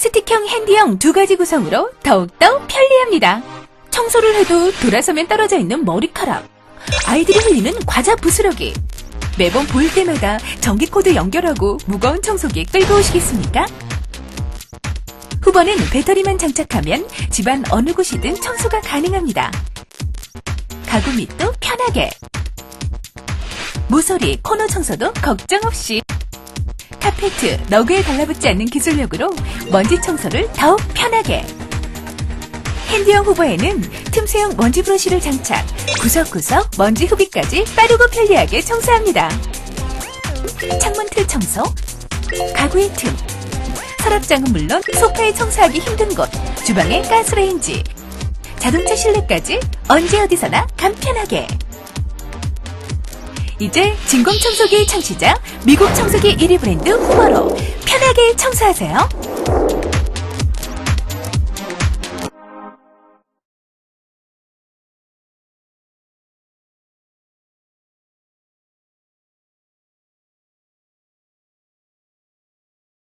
스틱형, 핸디형 두 가지 구성으로 더욱더 편리합니다. 청소를 해도 돌아서면 떨어져 있는 머리카락, 아이들이 흘리는 과자 부스러기. 매번 보일 때마다 전기코드 연결하고 무거운 청소기 끌고 오시겠습니까? 후보는 배터리만 장착하면 집안 어느 곳이든 청소가 가능합니다. 가구 밑도 편하게. 모서리, 코너 청소도 걱정 없이. 카페트, 러그에 달라붙지 않는 기술력으로 먼지 청소를 더욱 편하게. 핸디형 후보에는 틈새용 먼지 브러쉬를 장착, 구석구석 먼지 흡입까지 빠르고 편리하게 청소합니다. 창문 틀 청소, 가구의 틈, 서랍장은 물론 소파에 청소하기 힘든 곳, 주방에 가스레인지, 자동차 실내까지 언제 어디서나 간편하게. 이제 진공 청소기 창시자 미국 청소기 1위 브랜드 후머로 편하게 청소하세요.